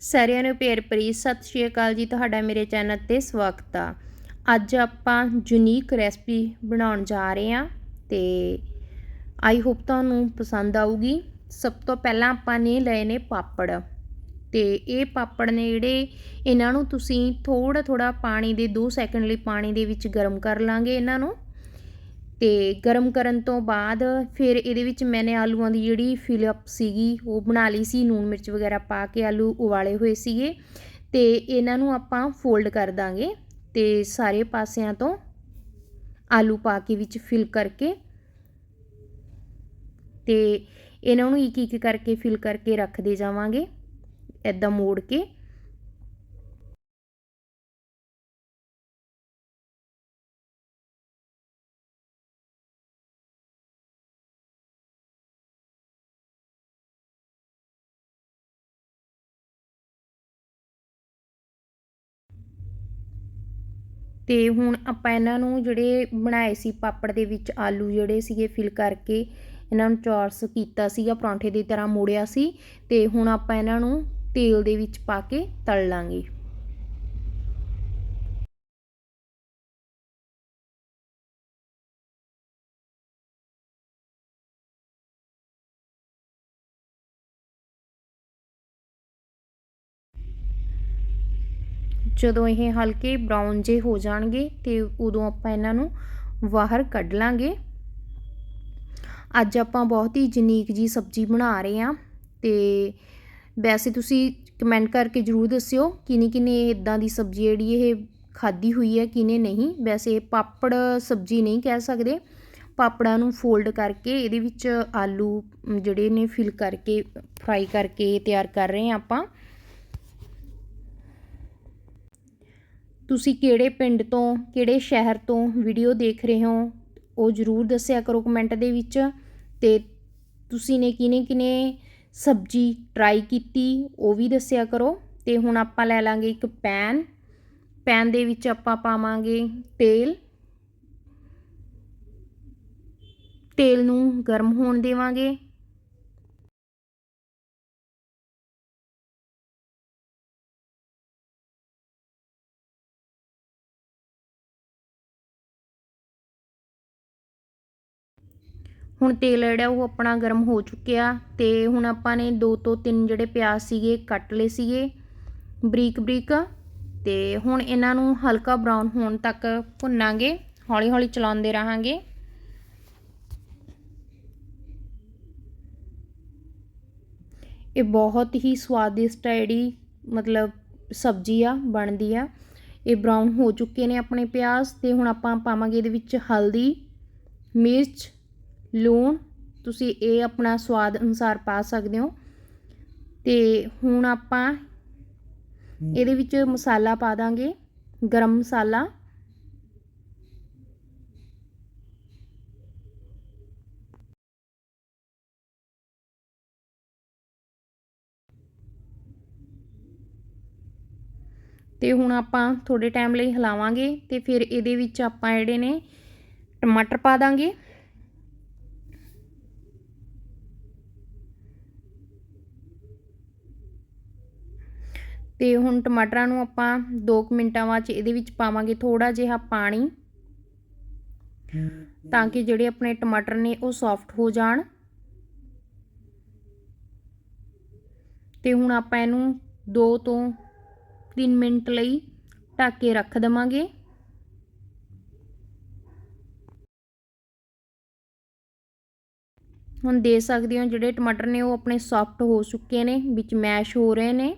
ਸਾਰਿਆਂ ਨੂੰ ਪਿਆਰ ਭਰੀ ਸਤਿ ਸ਼੍ਰੀ ਅਕਾਲ ਜੀ ਤੁਹਾਡਾ ਮੇਰੇ ਚੈਨਲ ਤੇ ਸਵਾਗਤ ਆ। ਅੱਜ ਆਪਾਂ ਯੂਨੀਕ ਰੈਸਪੀ ਬਣਾਉਣ ਜਾ ਰਹੇ ਹਾਂ ਤੇ ਆਈ ਹੋਪ ਤੁਹਾਨੂੰ ਪਸੰਦ ਆਊਗੀ। ਸਭ ਤੋਂ ਪਹਿਲਾਂ ਆਪਾਂ ਨੇ ਲਏ ਨੇ ਪਾਪੜ ਤੇ ਇਹ ਪਾਪੜ ਨੇ ਜਿਹੜੇ ਇਹਨਾਂ ਨੂੰ ਤੁਸੀਂ ਥੋੜਾ ਥੋੜਾ ਪਾਣੀ ਦੇ 2 ਸੈਕਿੰਡ ਲਈ ਪਾਣੀ ਦੇ ਵਿੱਚ ਗਰਮ ਕਰ ਲਾਂਗੇ ਇਹਨਾਂ ਨੂੰ। ਅਤੇ ਗਰਮ ਕਰਨ ਤੋਂ ਬਾਅਦ ਫਿਰ ਇਹਦੇ ਵਿੱਚ ਮੈਨੇ ਆਲੂਆਂ ਦੀ ਜਿਹੜੀ ਫਿਲਅਪ ਸੀਗੀ, ਉਹ ਬਣਾ ਲਈ ਸੀ। ਨੂਨ ਮਿਰਚ ਵਗੈਰਾ ਪਾ ਕੇ ਆਲੂ ਉਬਾਲੇ ਹੋਏ ਸੀਗੇ ਅਤੇ ਇਹਨਾਂ ਨੂੰ ਆਪਾਂ ਫੋਲਡ ਕਰ ਦਾਂਗੇ ਅਤੇ ਸਾਰੇ ਪਾਸਿਆਂ ਤੋਂ ਆਲੂ ਪਾ ਕੇ ਵਿੱਚ ਫਿਲ ਕਰਕੇ ਅਤੇ ਇਹਨਾਂ ਨੂੰ ਇੱਕ ਇੱਕ ਕਰਕੇ ਫਿਲ ਕਰਕੇ ਰੱਖਦੇ ਜਾਵਾਂਗੇ ਐਦਾਂ ਮੋੜ ਕੇ। ਅਤੇ ਹੁਣ ਆਪਾਂ ਇਹਨਾਂ ਨੂੰ ਜਿਹੜੇ ਬਣਾਏ ਸੀ ਪਾਪੜ ਦੇ ਵਿੱਚ ਆਲੂ ਜਿਹੜੇ ਸੀਗੇ ਫਿਲ ਕਰਕੇ ਇਹਨਾਂ ਨੂੰ ਚੌਰਸ ਕੀਤਾ ਸੀਗਾ, ਪਰੌਂਠੇ ਦੀ ਤਰ੍ਹਾਂ ਮੋੜਿਆ ਸੀ ਅਤੇ ਹੁਣ ਆਪਾਂ ਇਹਨਾਂ ਨੂੰ ਤੇਲ ਦੇ ਵਿੱਚ ਪਾ ਕੇ ਤਲ ਲਾਂਗੇ। ਜਦੋਂ ਇਹ ਹਲਕੇ ਬਰਾਊਨ ਜੇ ਹੋ ਜਾਣਗੇ ਤੇ ਉਦੋਂ ਆਪਾਂ ਇਹਨਾਂ ਨੂੰ ਬਾਹਰ ਕੱਢ ਲਾਂਗੇ। ਅੱਜ ਆਪਾਂ ਬਹੁਤ ਹੀ ਜਨੀਕ ਜੀ ਸਬਜ਼ੀ ਬਣਾ ਰਹੇ ਹਾਂ ਤੇ ਵੈਸੇ ਤੁਸੀਂ ਕਮੈਂਟ ਕਰਕੇ ਜਰੂਰ ਦੱਸਿਓ ਕਿਨੇ ਕਿਨੇ ਇਦਾਂ ਦੀ ਸਬਜ਼ੀ ਜਿਹੜੀ ਇਹ ਖਾਦੀ ਹੋਈ ਹੈ, ਕਿਨੇ ਨਹੀਂ। ਵੈਸੇ ਪਾਪੜ ਸਬਜ਼ੀ ਨਹੀਂ ਕਹਿ ਸਕਦੇ। ਪਾਪੜਾਂ ਨੂੰ ਫੋਲਡ ਕਰਕੇ ਇਹਦੇ ਵਿੱਚ ਆਲੂ ਜਿਹੜੇ ਨੇ ਫਿਲ ਕਰਕੇ ਫਰਾਈ ਕਰਕੇ ਤਿਆਰ ਕਰ ਰਹੇ ਹਾਂ ਆਪਾਂ। ਤੁਸੀਂ ਕਿਹੜੇ ਪਿੰਡ ਤੋਂ, ਕਿਹੜੇ ਸ਼ਹਿਰ ਤੋਂ ਵੀਡੀਓ ਦੇਖ ਰਹੇ ਹੋ, ਉਹ ਜਰੂਰ ਦੱਸਿਆ ਕਰੋ ਕਮੈਂਟ ਦੇ ਵਿੱਚ। ਤੇ ਤੁਸੀਂ ਨੇ ਕਿਨੇ ਕਿਨੇ ਸਬਜ਼ੀ ਟਰਾਈ ਕੀਤੀ, ਉਹ ਵੀ ਦੱਸਿਆ ਕਰੋ। ਤੇ ਹੁਣ ਆਪਾਂ ਲੈ ਲਾਂਗੇ ਇੱਕ ਪੈਨ ਪੈਨ ਦੇ ਵਿੱਚ ਆਪਾਂ ਪਾਵਾਂਗੇ ਤੇਲ। ਤੇਲ ਨੂੰ ਗਰਮ ਹੋਣ ਦੇਵਾਂਗੇ। ਹੁਣ ਤੇਲ ਜਿਹੜਾ ਉਹ ਆਪਣਾ ਗਰਮ ਹੋ ਚੁੱਕਿਆ ਤੇ ਹੁਣ ਆਪਾਂ ਨੇ ਦੋ ਤੋਂ ਤਿੰਨ ਜਿਹੜੇ ਪਿਆਜ਼ ਸੀਗੇ ਕੱਟ ਲਏ ਸੀਗੇ ਬਰੀਕ ਬਰੀਕ ਤੇ ਹੁਣ ਇਹਨਾਂ ਨੂੰ ਹਲਕਾ ਬਰਾਊਨ ਹੋਣ ਤੱਕ ਭੁੰਨਾਂਗੇ, ਹੌਲੀ ਹੌਲੀ ਚਲਾਉਂਦੇ ਰਹਾਂਗੇ। ਇਹ ਬਹੁਤ ਹੀ ਸਵਾਦਿਸ਼ਟ ਹੈ ਜਿਹੜੀ ਮਤਲਬ ਸਬਜ਼ੀ ਆ, ਬਣਦੀ ਆ। ਇਹ ਬਰਾਊਨ ਹੋ ਚੁੱਕੇ ਨੇ ਆਪਣੇ ਪਿਆਜ਼ ਤੇ ਹੁਣ ਆਪਾਂ ਪਾਵਾਂਗੇ ਇਹਦੇ ਵਿੱਚ ਹਲਦੀ, ਮਿਰਚ ਲੂਣ, ਤੁਸੀਂ ਇਹ ਆਪਣਾ ਸਵਾਦ ਅਨੁਸਾਰ ਪਾ ਸਕਦੇ ਹੋ। ਤੇ ਹੁਣ ਆਪਾਂ ਇਹਦੇ ਵਿੱਚ ਮਸਾਲਾ ਪਾ ਦਾਂਗੇ, ਗਰਮ ਮਸਾਲਾ। ਤੇ ਹੁਣ ਆਪਾਂ ਥੋੜੇ ਟਾਈਮ ਲਈ ਹਿਲਾਵਾਂਗੇ ਤੇ ਫਿਰ ਇਹਦੇ ਵਿੱਚ ਆਪਾਂ ਜਿਹੜੇ ਨੇ ਟਮਾਟਰ ਪਾ ਦਾਂਗੇ। ਤੇ ਹੁਣ ਟਮਾਟਰਾਂ ਨੂੰ ਆਪਾਂ 2 ਮਿੰਟਾਂ ਬਾਅਦ ਇਹਦੇ ਵਿੱਚ ਪਾਵਾਂਗੇ ਥੋੜਾ ਜਿਹਾ ਪਾਣੀ। ਤਾਂ ਕਿ ਜਿਹੜੇ ਆਪਣੇ ਟਮਾਟਰ ਨੇ ਉਹ ਸੌਫਟ ਹੋ ਜਾਣ। ਤੇ ਹੁਣ ਆਪਾਂ ਇਹਨੂੰ 2 ਤੋਂ 3 ਮਿੰਟ ਲਈ ਢੱਕ ਕੇ ਰੱਖ ਦਵਾਂਗੇ। ਹੁਣ ਦੇ ਸਕਦੇ ਹੋ ਜਿਹੜੇ ਟਮਾਟਰ ਨੇ ਉਹ ਆਪਣੇ ਸੌਫਟ ਹੋ ਚੁੱਕੇ ਨੇ, ਵਿੱਚ ਮੈਸ਼ ਹੋ ਰਹੇ ਨੇ।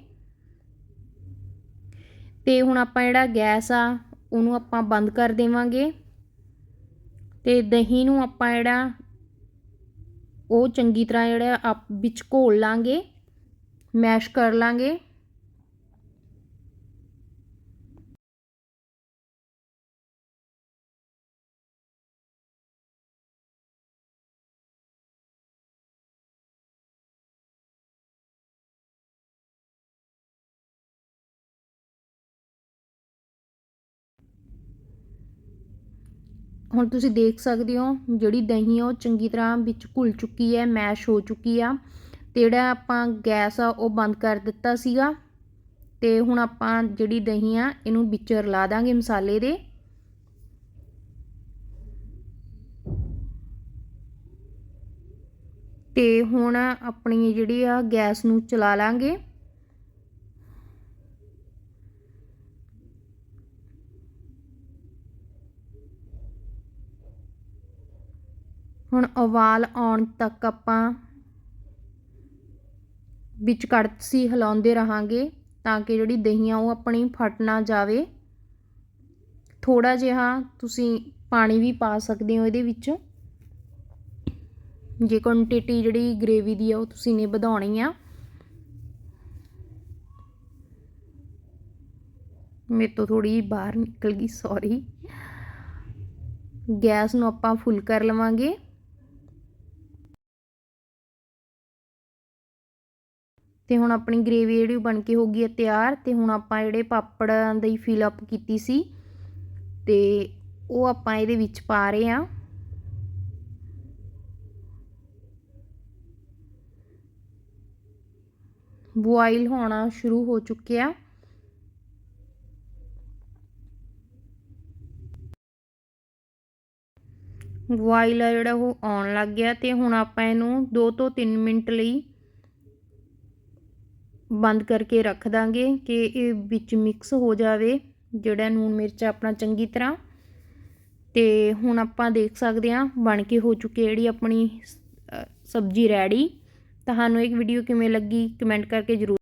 ਅਤੇ ਹੁਣ ਆਪਾਂ ਜਿਹੜਾ ਗੈਸ ਆ, ਉਹਨੂੰ ਆਪਾਂ ਬੰਦ ਕਰ ਦੇਵਾਂਗੇ। ਅਤੇ ਦਹੀਂ ਨੂੰ ਆਪਾਂ ਜਿਹੜਾ, ਉਹ ਚੰਗੀ ਤਰ੍ਹਾਂ ਜਿਹੜਾ ਆਪ ਵਿੱਚ ਘੋਲ ਲਾਂਗੇ, ਮੈਸ਼ ਕਰ ਲਾਂਗੇ। ਹੁਣ ਤੁਸੀਂ ਦੇਖ ਸਕਦੇ ਹੋ, ਜਿਹੜੀ ਦਹੀਂ ਆ ਉਹ ਚੰਗੀ ਤਰ੍ਹਾਂ ਵਿੱਚ ਘੁਲ ਚੁੱਕੀ ਹੈ, ਮੈਸ਼ ਹੋ ਚੁੱਕੀ ਆ। ਤੇ ਜਿਹੜਾ ਆਪਾਂ ਗੈਸ ਆ, ਉਹ ਬੰਦ ਕਰ ਦਿੱਤਾ ਸੀਗਾ। ਤੇ ਹੁਣ ਆਪਾਂ ਜਿਹੜੀ ਦਹੀਂ ਆ, ਇਹਨੂੰ ਵਿੱਚ ਰਲਾ ਦਾਂਗੇ ਮਸਾਲੇ ਦੇ। ਤੇ ਹੁਣ ਆਪਣੀ ਜਿਹੜੀ ਆ ਗੈਸ ਨੂੰ ਚਲਾ ਲਾਂਗੇ। ਹੁਣ ਉਬਾਲ ਆਉਣ ਤੱਕ ਆਪਾਂ ਵਿੱਚ ਕੜਛੀ ਹਿਲਾਉਂਦੇ ਰਹਾਂਗੇ ਤਾਂ ਕਿ ਜਿਹੜੀ ਦਹੀਂ ਆ ਉਹ ਆਪਣੀ ਫਟ ਨਾ ਜਾਵੇ। ਥੋੜਾ ਜਿਹਾ ਤੁਸੀਂ ਪਾਣੀ ਵੀ ਪਾ ਸਕਦੇ ਹੋ ਇਹਦੇ ਵਿੱਚ। ਜੇ ਕੁਆਂਟੀਟੀ ਜਿਹੜੀ ਗ੍ਰੇਵੀ ਦੀ ਆ ਉਹ ਤੁਸੀਂ ਨੇ ਵਧਾਉਣੀ ਆ। ਮੇਰੇ ਤੋਂ ਥੋੜੀ ਬਾਹਰ ਨਿਕਲ ਗਈ ਸੌਰੀ ਗੈਸ ਨੂੰ ਆਪਾਂ ਫੁੱਲ ਕਰ ਲਵਾਂਗੇ। ਅਤੇ ਹੁਣ ਆਪਣੀ ਗ੍ਰੇਵੀ ਜਿਹੜੀ ਬਣ ਕੇ ਹੋ ਗਈ ਹੈ ਤਿਆਰ ਅਤੇ ਹੁਣ ਆਪਾਂ ਜਿਹੜੇ ਪਾਪੜਾਂ ਦੀ ਫਿਲ ਅਪ ਕੀਤੀ ਸੀ ਅਤੇ ਉਹ ਆਪਾਂ ਇਹਦੇ ਵਿੱਚ ਪਾ ਰਹੇ ਹਾਂ। ਬੁਆਇਲ ਹੋਣਾ ਸ਼ੁਰੂ ਹੋ ਚੁੱਕਿਆ। ਬੁਆਇਲ ਆ ਜਿਹੜਾ ਉਹ ਆਉਣ ਲੱਗ ਗਿਆ ਤੇ ਹੁਣ ਆਪਾਂ ਇਹਨੂੰ 2 ਤੋਂ 3 ਮਿੰਟ ਲਈ ਬੰਦ ਕਰਕੇ ਰੱਖ ਦਾਂਗੇ ਕਿ ਇਹ ਵਿੱਚ ਮਿਕਸ ਹੋ ਜਾਵੇ। ਜਿਹੜਾ ਨੂਨ ਮਿਰਚ ਆਪਣਾ ਚੰਗੀ ਤਰ੍ਹਾਂ। ਤੇ ਹੁਣ ਆਪਾਂ ਦੇਖ ਸਕਦੇ ਹਾਂ, ਬਣ ਕੇ ਹੋ ਚੁੱਕੀ ਜਿਹੜੀ ਆਪਣੀ ਸਬਜ਼ੀ ਰੈਡੀ। ਤੁਹਾਨੂੰ ਇੱਕ ਵੀਡੀਓ ਕਿਵੇਂ ਲੱਗੀ ਕਮੈਂਟ ਕਰਕੇ ਜ਼ਰੂਰ